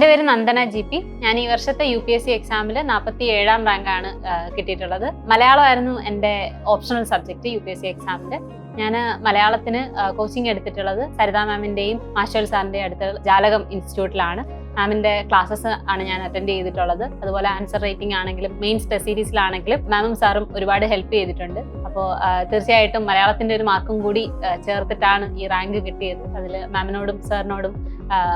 Nandana G P. ഞാൻ ഈ വർഷത്തെ യു പി എസ് സി എക്സാമിൽ നാൽപ്പത്തി ഏഴാം റാങ്കാണ് കിട്ടിയിട്ടുള്ളത്. മലയാളമായിരുന്നു എന്റെ optional subject U P S C എക്സാമിൽ ഞാൻ മലയാളത്തിന് കോച്ചിങ് എടുത്തിട്ടുള്ളത് സരിത മാമിന്റെയും മാഷൽ സാറിന്റെയും അടുത്ത ജാലകം ഇൻസ്റ്റിറ്റ്യൂട്ടിലാണ് മാമിന്റെ ക്ലാസ്സസ് ആണ് ഞാൻ അറ്റൻഡ് ചെയ്തിട്ടുള്ളത്. അതുപോലെ ആൻസർ റൈറ്റിംഗ് ആണെങ്കിലും മെയിൻ ടെസ്റ്റ് സീരീസിലാണെങ്കിലും മാമും സാറും ഒരുപാട് ഹെൽപ്പ് ചെയ്തിട്ടുണ്ട്. അപ്പോൾ തീർച്ചയായിട്ടും മലയാളത്തിന്റെ ഒരു മാർക്കും കൂടി ചേർത്തിട്ടാണ് ഈ റാങ്ക് കിട്ടിയത്. അതിൽ മാമിനോടും സാറിനോടും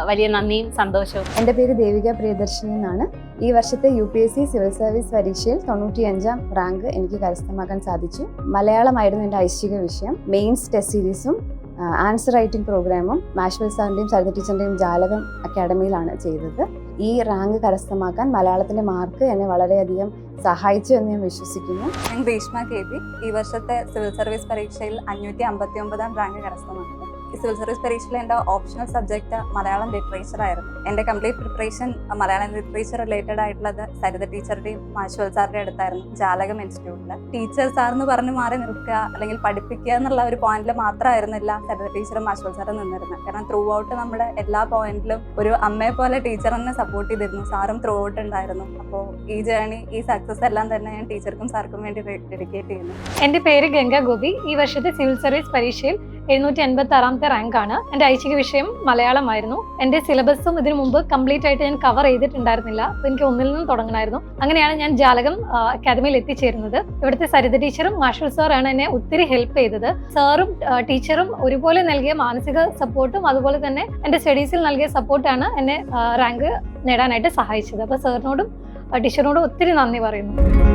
വലിയ നന്ദിയും സന്തോഷവും. എന്റെ പേര് ദേവിക പ്രിയദർശിനി എന്നാണ്. ഈ വർഷത്തെ U P S C civil service പരീക്ഷയിൽ തൊണ്ണൂറ്റിയഞ്ചാം റാങ്ക് എനിക്ക് കരസ്ഥമാക്കാൻ സാധിച്ചു. മലയാളമായിരുന്നു എന്റെ ഐശ്വര്യ വിഷയം. മെയിൻസ് ടെസ്റ്റ് സീരീസും ആൻസർ റൈറ്റിംഗ് പ്രോഗ്രാമും മാഷ്വൽ സാറിന്റെയും സരിത ടീച്ചറിന്റെയും ജാലകം അക്കാഡമിയിലാണ് ചെയ്തത്. ഈ റാങ്ക് കരസ്ഥമാക്കാൻ മലയാളത്തിന്റെ മാർക്ക് എന്നെ വളരെയധികം സഹായിച്ചു എന്ന് ഞാൻ വിശ്വസിക്കുന്നു. ഞാൻ ഗ്രീഷ്മ കെ ഈ വർഷത്തെ സിവിൽ സർവീസ് പരീക്ഷയിൽ അഞ്ഞൂറ്റി അമ്പത്തി ഒമ്പതാം റാങ്ക് കരസ്ഥമാക്കി. സിവിൽ സർവീസ് പരീക്ഷയിൽ എന്റെ ഓപ്ഷണൽ സബ്ജക്റ്റ് മലയാളം ലിറ്ററേച്ചർ ആയിരുന്നു. എന്റെ complete preparation Malayalam literature related ആയിട്ടുള്ളത് സരിത ടീച്ചറുടെയും മാഷുവൽ സാറിന്റെ അടുത്തായിരുന്നു ജാലകം ഇൻസ്റ്റിറ്റ്യൂട്ടിൽ ടീച്ചർ എന്ന് പറഞ്ഞ് മാറി നിൽക്കുക അല്ലെങ്കിൽ പഠിപ്പിക്കുക എന്നുള്ള ഒരു പോയിന്റിൽ മാത്രമായിരുന്നില്ല സരിത ടീച്ചറും മാഷുവൽ സാറും നിന്നിരുന്നത്. കാരണം ത്രൂ ഔട്ട് നമ്മുടെ എല്ലാ പോയിന്റിലും ഒരു അമ്മയെ പോലെ ടീച്ചർ തന്നെ സപ്പോർട്ട് ചെയ്തിരുന്നു. സാറും ത്രൂ ഔട്ട് ഉണ്ടായിരുന്നു. അപ്പോൾ ഈ ജേണി ഈ സക്സസ് എല്ലാം തന്നെ ഞാൻ ടീച്ചർക്കും സാർക്കും വേണ്ടി ഡെഡിക്കേറ്റ് ചെയ്യുന്നു. എന്റെ പേര് ഗംഗ ഗോപി ഈ വർഷത്തെ സിവിൽ സർവീസ് പരീക്ഷയിൽ എഴുന്നൂറ്റി എൺപത്തി ആറാമത്തെ ആണ്. എന്റെ ഐച്ഛിക വിഷയം മലയാളമായിരുന്നു. എന്റെ സിലബസും ഇതിനു മുമ്പ് കംപ്ലീറ്റ് ആയിട്ട് ഞാൻ കവർ ചെയ്തിട്ടുണ്ടായിരുന്നില്ല. അപ്പോൾ എനിക്ക് ഒന്നിൽ നിന്നും തുടങ്ങണമായിരുന്നു. അങ്ങനെയാണ് ഞാൻ ജാലകം അക്കാദമിയിൽ എത്തിച്ചേരുന്നത്. ഇവിടുത്തെ സരിത ടീച്ചറും മാഷൽ സാറാണ് എന്നെ ഒത്തിരി ഹെൽപ്പ് ചെയ്തത്. സാറും ടീച്ചറും ഒരുപോലെ നൽകിയ മാനസിക സപ്പോർട്ടും അതുപോലെ തന്നെ എന്റെ സ്റ്റഡീസിൽ നൽകിയ സപ്പോർട്ടാണ് എന്നെ റാങ്ക് നേടാനായിട്ട് സഹായിച്ചത്. അപ്പോൾ സാറിനോടും ടീച്ചറിനോടും ഒത്തിരി നന്ദി പറയുന്നു.